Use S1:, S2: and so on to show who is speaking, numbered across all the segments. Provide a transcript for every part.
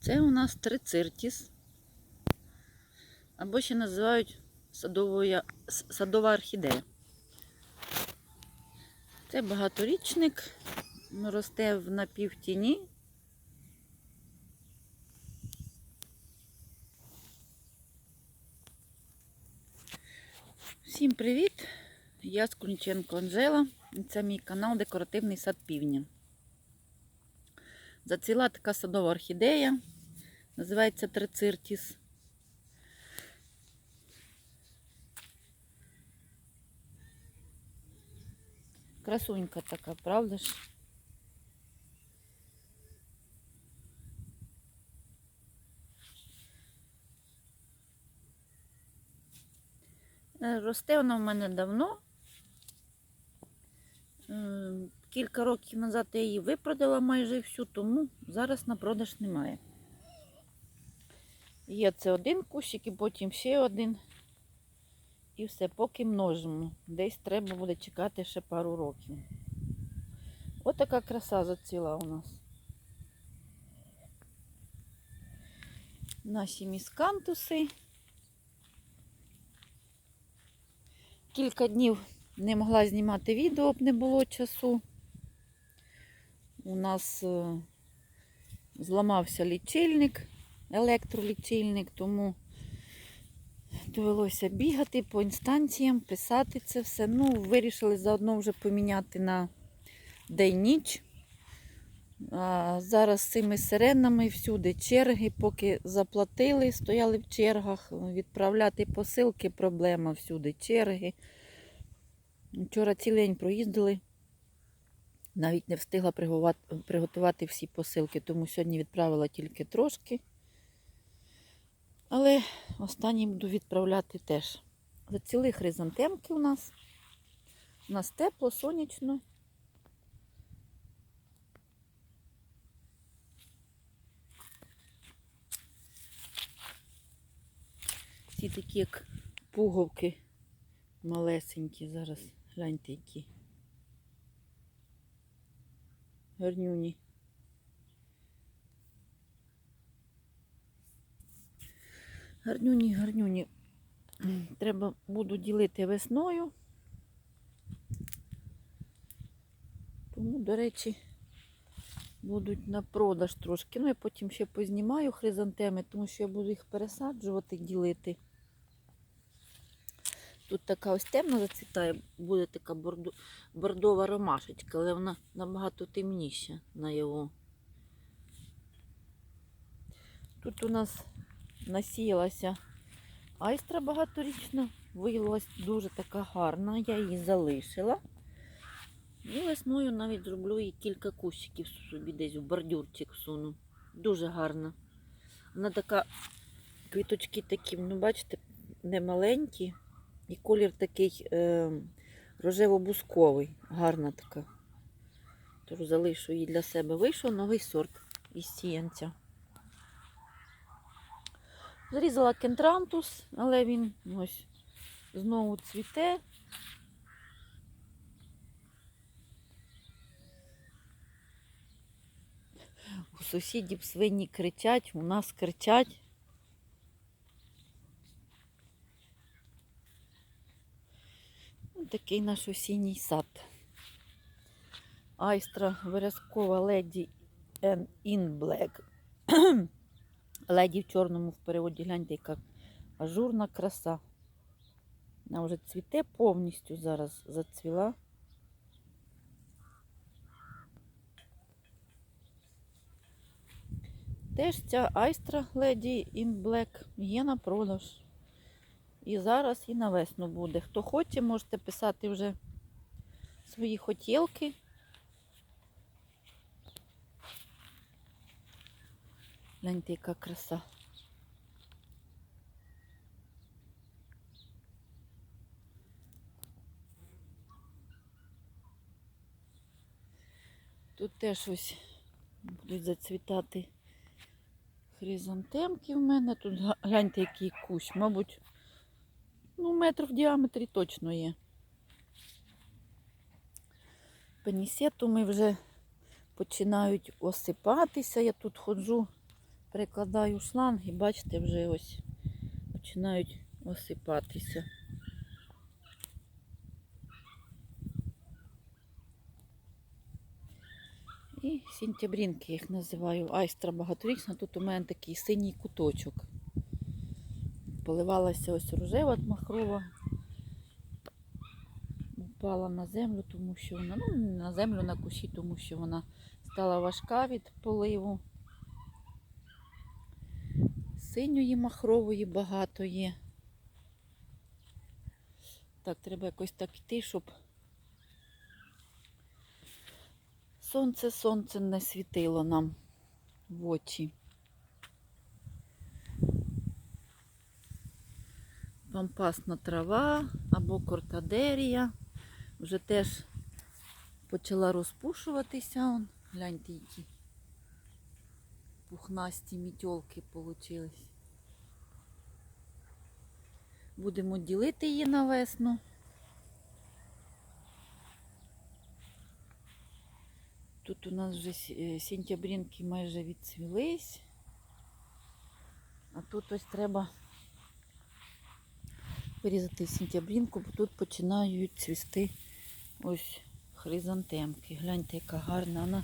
S1: Це у нас трициртіс. Або ще називають садовою, садова орхідея. Це багаторічник, росте в напівтіні. Всім привіт! Я Скунченко Анжела. і Це мій канал Декоративний сад півдня. Зацвіла така садова орхідея. Називається трициртіс. Красунька така, правда ж? Е, Росте вона в мене давно. Кілька років назад я її випродала майже всю, тому зараз на продаж немає. Є це один кущик і потім ще один. І все, поки множимо. Десь треба буде чекати ще пару років. Ось така краса зацвіла у нас. Наші міскантуси. Кілька днів не могла знімати відео, б не було часу. У нас е, зламався лічильник, електролічильник, тому довелося бігати по інстанціям, писати це все. Ну, вирішили заодно вже поміняти на день-ніч. А зараз з цими сиренами всюди черги, поки заплатили, стояли в чергах, відправляти посилки, проблема всюди черги. Вчора цілий день проїздили, навіть не встигла приготувати всі посилки, тому сьогодні відправила тільки трошки. Але останні буду відправляти теж. Заціли хризантемки у нас. У нас тепло, сонячно. Ці такі, як пуговки малесенькі. Зараз гляньте які. Гарнюні. Гарнюні, гарнюні. Треба буду ділити весною. Тому, до речі, будуть на продаж трошки. Ну, я потім ще познімаю хризантеми, тому що я буду їх пересаджувати, ділити. Тут така ось темна зацвітає, буде така бордо, бордова ромашечка, але вона набагато темніша на його. Тут у нас насіялася айстра багаторічна, виявилась дуже така гарна, я її залишила. І весною навіть зроблю їй кілька кущиків собі десь в бордюрчик всуну. Дуже гарна. Вона така, квіточки такі, ну бачите, не маленькі. І колір такий е, рожево-бусковий, гарна така. Тож залишу її для себе. Вийшов новий сорт із сіянця. Зрізала кентрантус, але він ось знову цвіте. У сусідів свині кричать, у нас кричать. Такий наш осінній сад. Айстра виразкова леді in black. Леді в чорному в переводі гляньте, яка ажурна краса. Вона вже цвіте повністю зараз зацвіла. Теж ця айстра леді in black є на продаж. І зараз і на весну буде. Хто хоче, можете писати вже свої хотілки. Гляньте, яка краса. Тут теж ось будуть зацвітати хризантемки в мене. Тут гляньте, який кущ, мабуть, ну, метр в діаметрі точно є. Пенісетуми вже починають осипатися. Я тут ходжу, перекладаю шланг і бачите, вже ось починають осипатися. І сінтябрінки їх називаю. Айстра багаторічна. Тут у мене такий синій куточок. Поливалася ось рожева махрова. Упала на землю, тому що вона, ну, на землю на кущі, тому що вона стала важка від поливу. Синьої махрової багато є. Так, треба якось так йти, щоб сонце, сонце не світило нам в очі. Пампасна трава або кортадерія. Вже теж почала розпушуватися. Он, гляньте, які пухнасті мітьолки получились. Будемо ділити її на весну. Тут у нас вже е, майже відцвілись. А тут ось треба вирізати сінтябрінку, бо тут починають цвісти ось хризантемки. Гляньте, яка гарна. Вона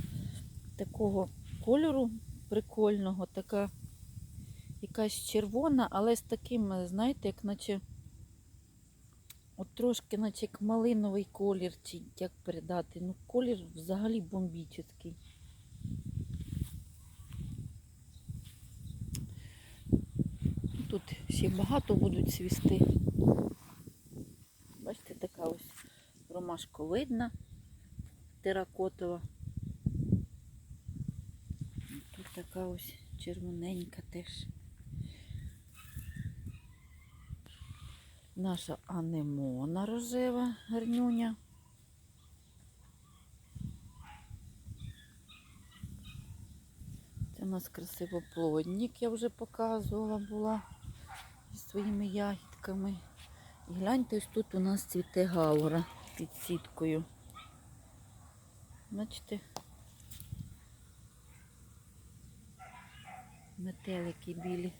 S1: такого кольору прикольного, така якась червона, але з таким, знаєте, як наче от трошки, наче як малиновий колір, чи як передати. Ну, колір взагалі бомбічний. Ще багато будуть цвісти. Бачите, така ось ромашковидна, теракотова. Тут така ось червоненька теж. Наша анемона рожева гарнюня. Це у нас красивоплодник, я вже показувала була зі своїми ягідками. І гляньте, ось тут у нас цвіте гаура під сіткою. Бачите? Метелики білі.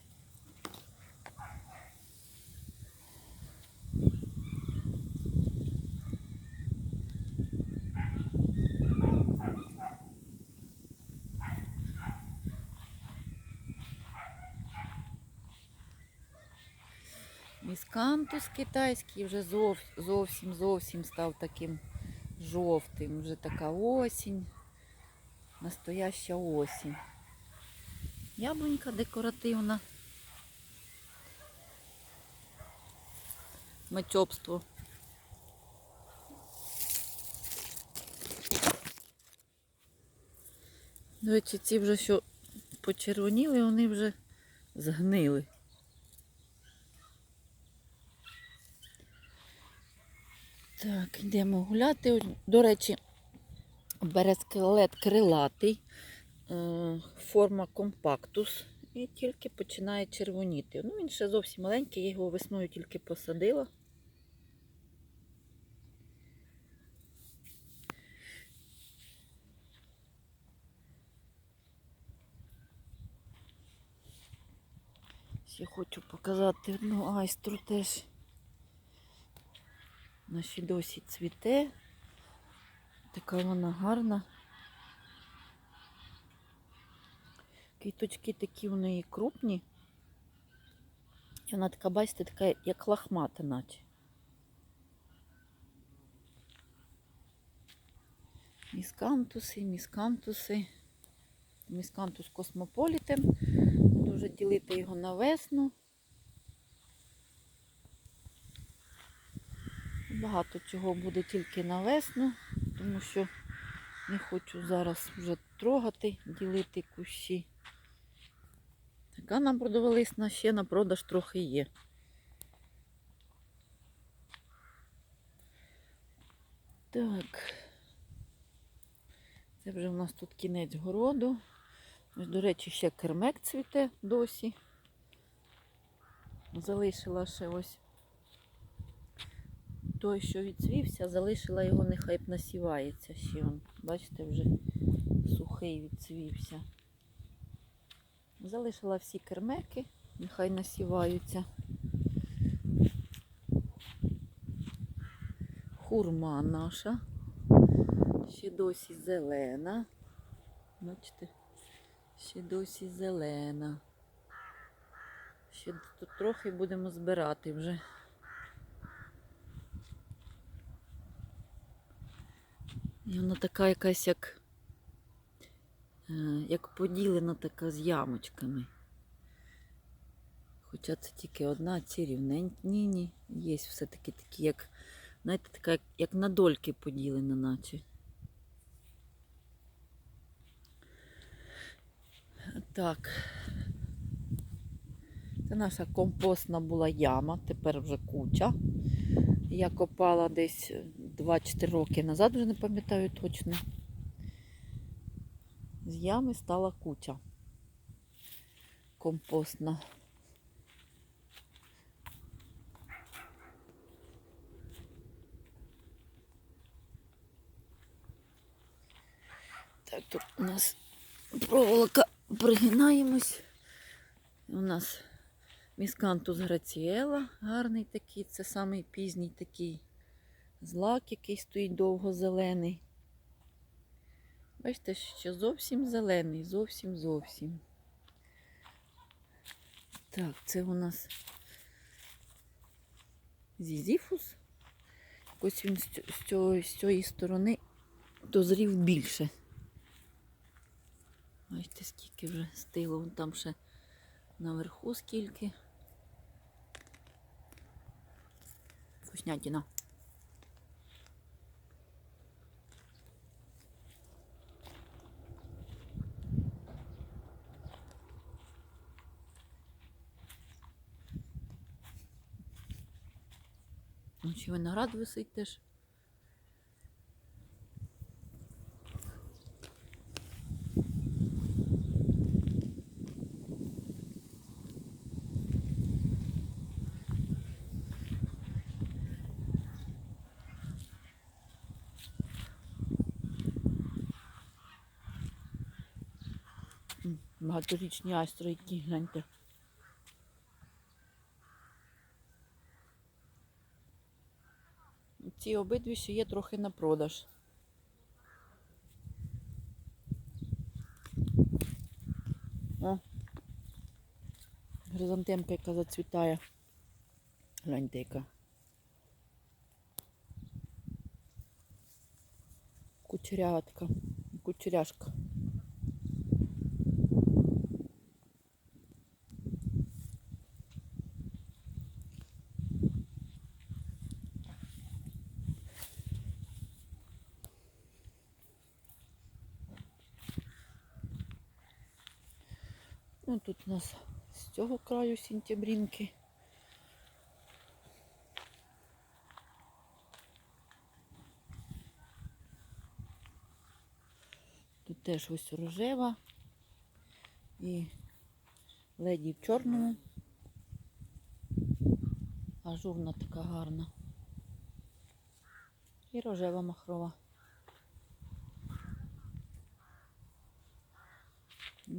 S1: Міскантус китайський вже зовсім зовсім став таким жовтим. Вже така осінь. Настояща осінь. Яблунька декоративна. Мечобство. До речі, ці вже що почервоніли, вони вже згнили. Так, йдемо гуляти. До речі, берескелет крилатий, е, форма компактус. І тільки починає червоніти. Ну, він ще зовсім маленький, я його весною тільки посадила. Ще хочу показати одну айстру теж. Вона ще досі цвіте. Така вона гарна. Квіточки такі у неї крупні. І вона така, бачите, така, як лахмата, наче. Міскантуси, міскантуси. Міскантус космополітен. Буду вже ділити його на весну. Багато чого буде тільки на весну, тому що не хочу зараз вже трогати, ділити кущі. Така нам продавалисна, ще на продаж трохи є. Так. Це вже в нас тут кінець городу. Ось, до речі, ще кермек цвіте досі. Залишила ще ось той, що відцвівся, залишила його, нехай б насівається ще. Он. Бачите, вже сухий відцвівся. Залишила всі кермеки, нехай насіваються. Хурма наша. Ще досі зелена. Бачите, ще досі зелена. Ще тут трохи будемо збирати вже. І вона така якась як, е, як поділена така з ямочками. Хоча це тільки одна, ці рівненькі. Ні, є все-таки такі, як, знаєте, така, як, як на дольки поділена, наче. Так. Це наша компостна була яма, тепер вже куча. Я копала десь 2-4 роки назад, вже не пам'ятаю точно. З ями стала куча компостна. Так, тут у нас проволока пригинаємось. У нас міскантус граціела, гарний такий, це самий пізній такий злак, який стоїть довго зелений. Бачите, що зовсім зелений, зовсім зовсім. Так, це у нас зізіфус. Ось він з цю- з цієї сторони дозрів більше. Бачите, скільки вже стило, там ще наверху скільки. Вкуснятина. Чи виноград висить теж? Багаторічні які гляньте. Ці обидві ще є трохи на продаж. О, Гризантемка, яка зацвітає. Гляньте яка. Кучерятка, кучеряшка. Ну, тут у нас з цього краю сентябрінки. Тут теж ось рожева і леді в чорному. Ажурна така гарна. І рожева махрова.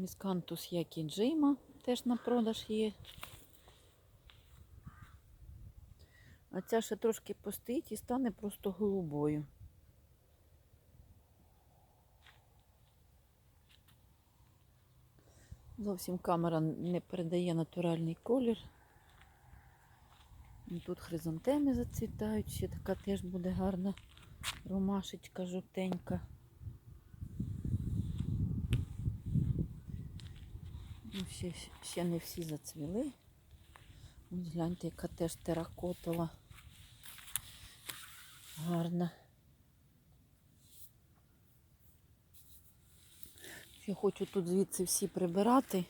S1: Міскантус як і джима теж на продаж є. А ця ще трошки постоїть і стане просто голубою. Зовсім камера не передає натуральний колір. Тут хризантеми зацвітають, ще така теж буде гарна ромашечка жовтенька. Ну, ще, ще не всі зацвіли. Ось гляньте, яка теж теракотова. Гарна. Я хочу тут звідси всі прибирати.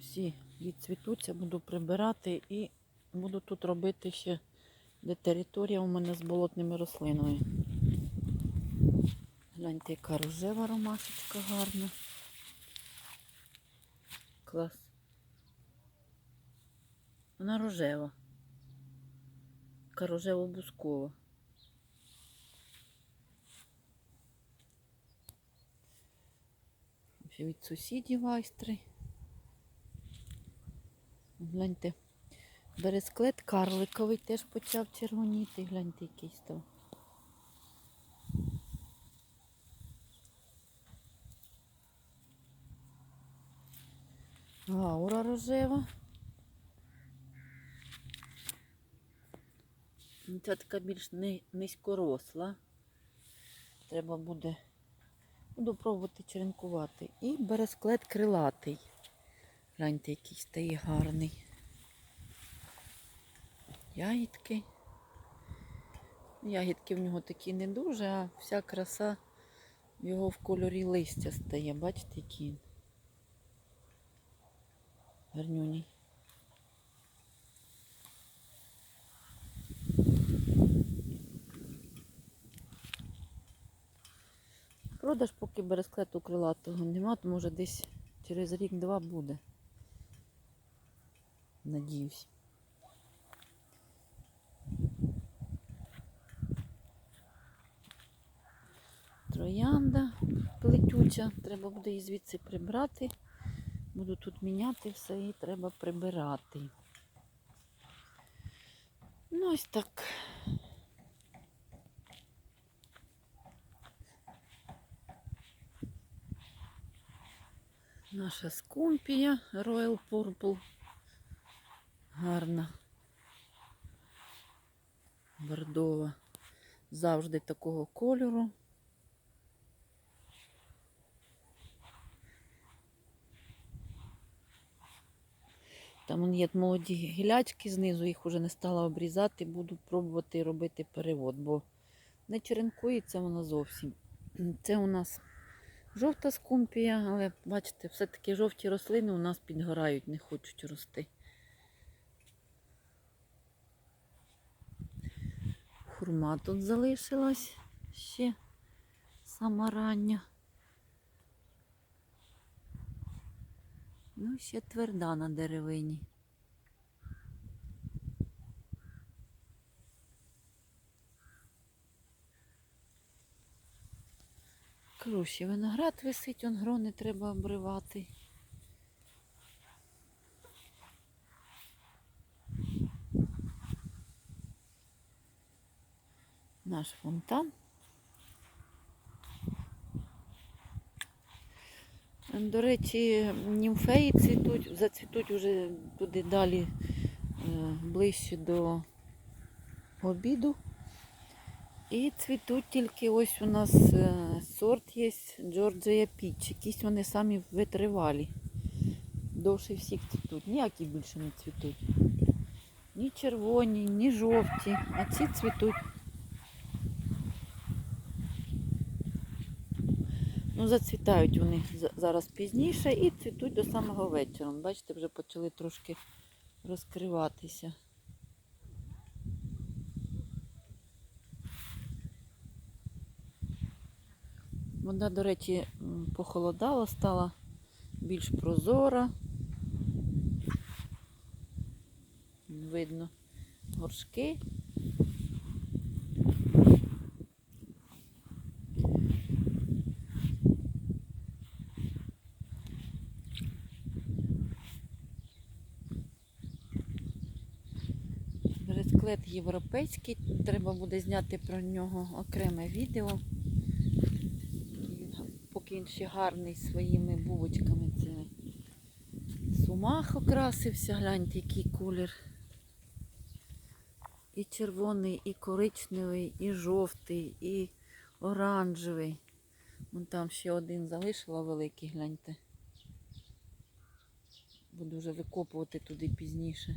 S1: Всі відцвітуться, буду прибирати і буду тут робити ще, де територія у мене з болотними рослинами. Гляньте, яка рожева ромашечка гарна. Клас. Вона рожева. Така рожево-бускова. ще від сусідів айстри. Гляньте, бересклет карликовий теж почав червоніти. Гляньте, який став. Гаура рожева. Ця така більш ни- низькоросла. Треба буде. Буду пробувати черенкувати. І бересклет крилатий. Гляньте, який стає гарний. Ягідки. Ягідки в нього такі не дуже, а вся краса його в кольорі листя стає. Бачите, він. Гарнюній. Продаж поки бересклету крилатого нема, то може десь через рік-два буде. Надіюсь. Троянда плетюча, треба буде її звідси прибрати. Буду тут міняти все і треба прибирати. Ну, ось так. Наша скумпія Royal Purple. Гарна. Бордова. Завжди такого кольору. Там є молоді гілячки знизу, їх вже не стала обрізати, буду пробувати робити перевод, бо не черенкується вона зовсім. Це у нас жовта скумпія, але бачите, все-таки жовті рослини у нас підгорають, не хочуть рости. Хурма тут залишилась ще сама рання. Ну, ще тверда на деревині. Ще виноград висить, он грони треба обривати. Наш фонтан. До речі, німфеї цвітуть, зацвітуть вже туди далі е, ближче до обіду. І цвітуть тільки ось у нас е, сорт є Джорджія Піч. Якісь вони самі витривалі. Довше всіх цвітуть. Ніякі більше не цвітуть. Ні червоні, ні жовті, а ці цвітуть. Ну, зацвітають вони зараз пізніше і цвітуть до самого вечора. Бачите, вже почали трошки розкриватися. Вода, до речі, похолодала, стала більш прозора. Видно горшки. Бересклет європейський, треба буде зняти про нього окреме відео. Поки він ще гарний своїми бубочками цими. Сумах окрасився, гляньте, який колір. І червоний, і коричневий, і жовтий, і оранжевий. Вон там ще один залишила великий, гляньте. Буду вже викопувати туди пізніше.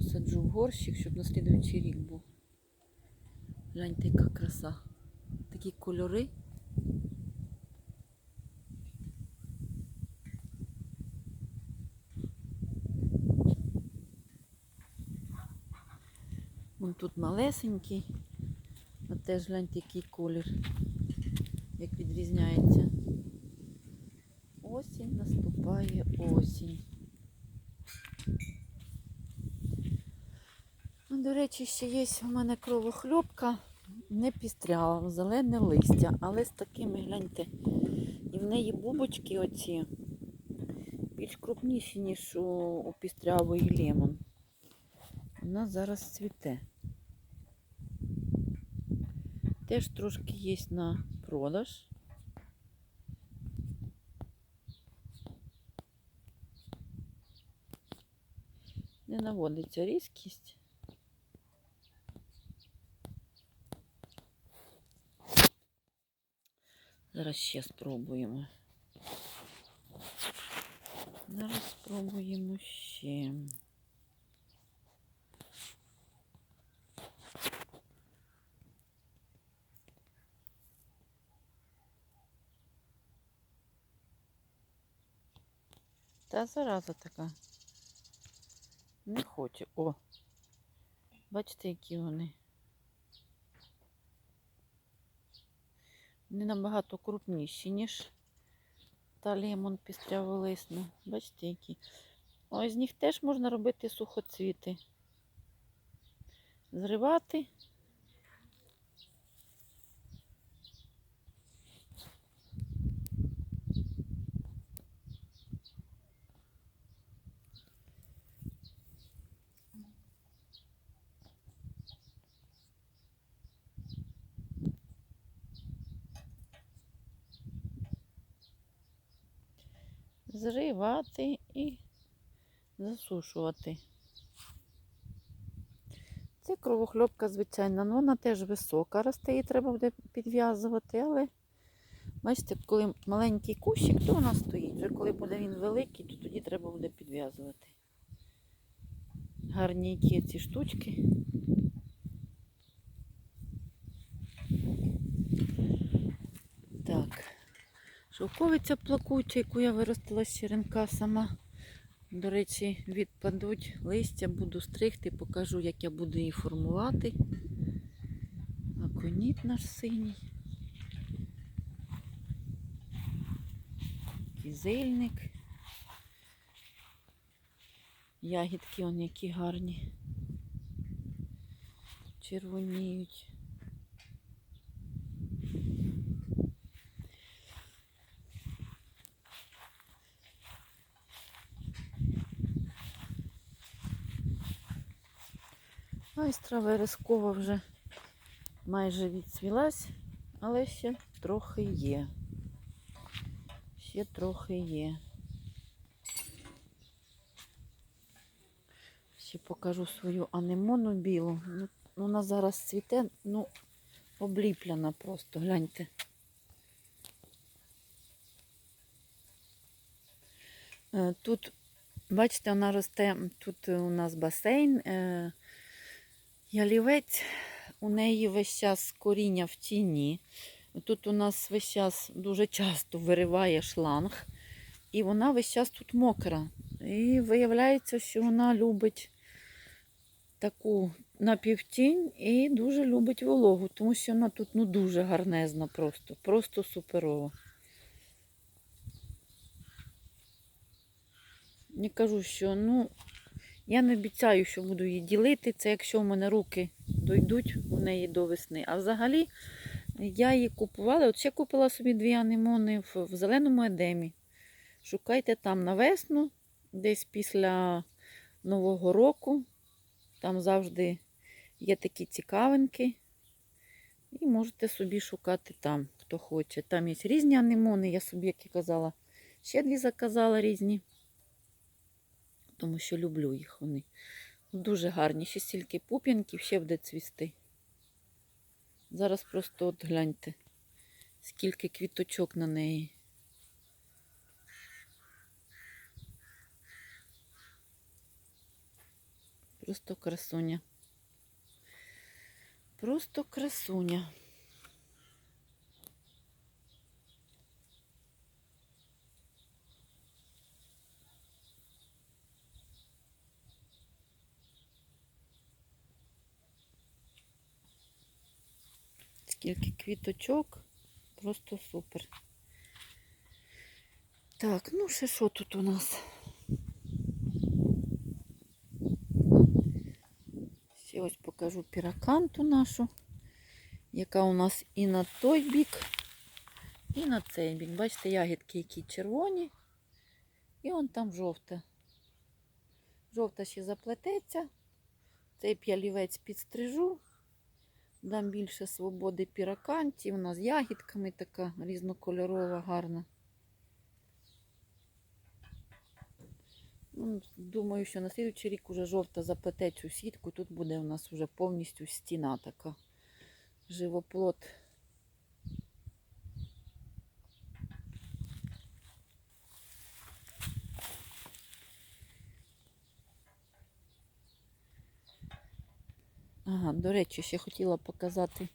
S1: Посаджу в горщик, щоб на слідуючий рік був. Гляньте, яка краса. Такі кольори. Вон тут малесенький. А теж гляньте, який колір, як відрізняється. Осінь наступає осінь. Ну, До речі, ще є у мене кровохльопка, не пістряла, зелене листя, але з такими, гляньте, і в неї бубочки оці більш крупніші, ніж у, у пістрявої лемон. Вона зараз цвіте. Теж трошки є на продаж. Не наводиться різкість. Зараз ще спробуємо. Зараз спробуємо ще. Та зараза така. Не хоче. О! Бачите, які вони. Вони набагато крупніші, ніж та лимон пістряволисна. Бачите, які. Ось з них теж можна робити сухоцвіти. Зривати. Зривати і засушувати. Це кровохльопка, звичайно, ну, вона теж висока росте, її треба буде підв'язувати, але бачите, коли маленький кущик, то вона стоїть. Вже коли буде він великий, то тоді треба буде підв'язувати. Гарні які ці штучки. Так. Шовковиця плакуча, яку я виростила з черенка сама. До речі, відпадуть листя, буду стригти, покажу, як я буду її формувати. Аконіт наш синій. Кізильник. Ягідки он які гарні. Червоніють. Айстра верескова вже майже відцвілась, але ще трохи є. Ще трохи є. Ще покажу свою анемону білу. Ну, вона зараз цвіте, ну, обліплена просто, гляньте. Е, Тут, бачите, вона росте, тут у нас басейн. Ялівець, у неї весь час коріння в тіні. Тут у нас весь час дуже часто вириває шланг, і вона весь час тут мокра. І виявляється, що вона любить таку напівтінь і дуже любить вологу, тому що вона тут ну, дуже гарнезна просто, просто суперова. Не кажу, що ну, я не обіцяю, що буду її ділити. Це якщо в мене руки дойдуть у неї до весни. А взагалі я її купувала. От ще купила собі дві анемони в, в зеленому едемі. Шукайте там на весну, десь після Нового року. Там завжди є такі цікавинки. І можете собі шукати там, хто хоче. Там є різні анемони, я собі, як і казала, ще дві заказала різні тому що люблю їх вони. Дуже гарні, ще стільки пуп'янків, ще буде цвісти. Зараз просто от гляньте, скільки квіточок на неї. Просто красуня. Просто красуня. Скільки квіточок, просто супер. Так, ну ще що тут у нас? Ще ось покажу піраканту нашу, яка у нас і на той бік, І на цей бік. Бачите, ягідки, які червоні. І он там жовта. Жовта ще заплететься. Цей п'ялівець підстрижу. Дам більше свободи піраканті. Вона з ягідками така різнокольорова, гарна. Ну, Думаю, що на слідчий рік уже жовта заплете цю сітку. Тут буде у нас вже повністю стіна така. Живоплод. Ага, до речі, ще хотіла показати.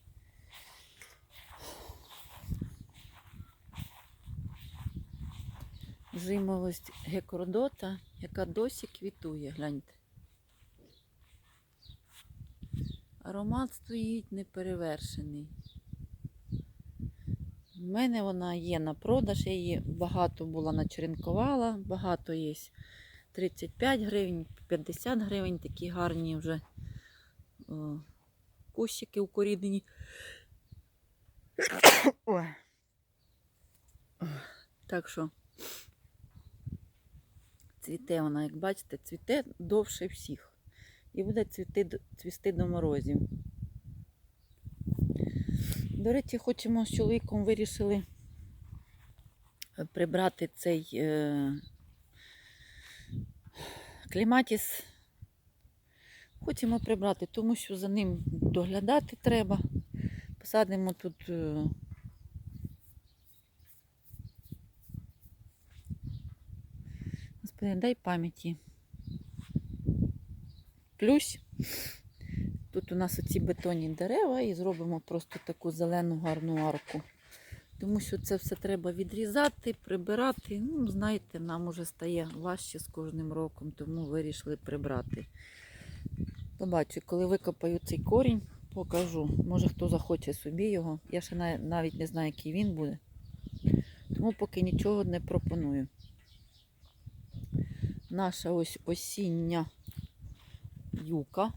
S1: Жимолость гекордота, яка досі квітує, гляньте. Аромат стоїть неперевершений. У мене вона є на продаж, я її багато була начеренкувала, багато є 35 гривень, 50 гривень, такі гарні вже о, кущики укорінені. Ой. Так що цвіте вона, як бачите, цвіте довше всіх. І буде цвіти, цвісти до морозів. До речі, хочемо з чоловіком вирішили е, прибрати цей е, кліматіс. Хочемо прибрати, тому що за ним доглядати треба. Посадимо тут. е, Господи, дай пам'яті. Плюс тут у нас оці бетонні дерева і зробимо просто таку зелену гарну арку. Тому що це все треба відрізати, прибирати. Ну, знаєте, нам уже стає важче з кожним роком, тому вирішили прибрати. Побачу, коли викопаю цей корінь, покажу. Може хто захоче собі його. Я ще навіть не знаю, який він буде. Тому поки нічого не пропоную. Наша ось осіння юка.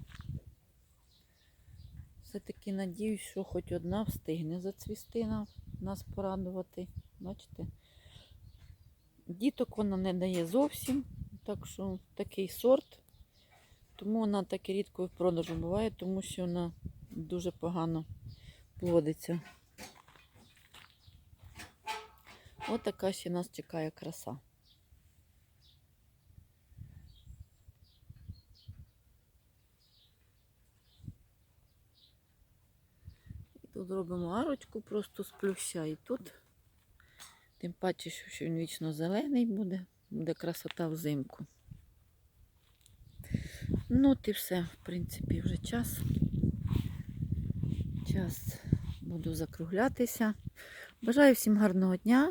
S1: Все-таки надіюсь, що хоч одна встигне зацвісти на- нас порадувати. Бачите? Діток вона не дає зовсім, так що такий сорт. Тому вона так і рідко в продажу буває, тому що вона дуже погано плодиться. Ось така ще нас чекає краса. І тут робимо арочку просто з плюща. І тут, тим паче, що він вічно зелений буде, буде красота взимку. Ну, от і все, в принципі, вже час. Час буду закруглятися. Бажаю всім гарного дня.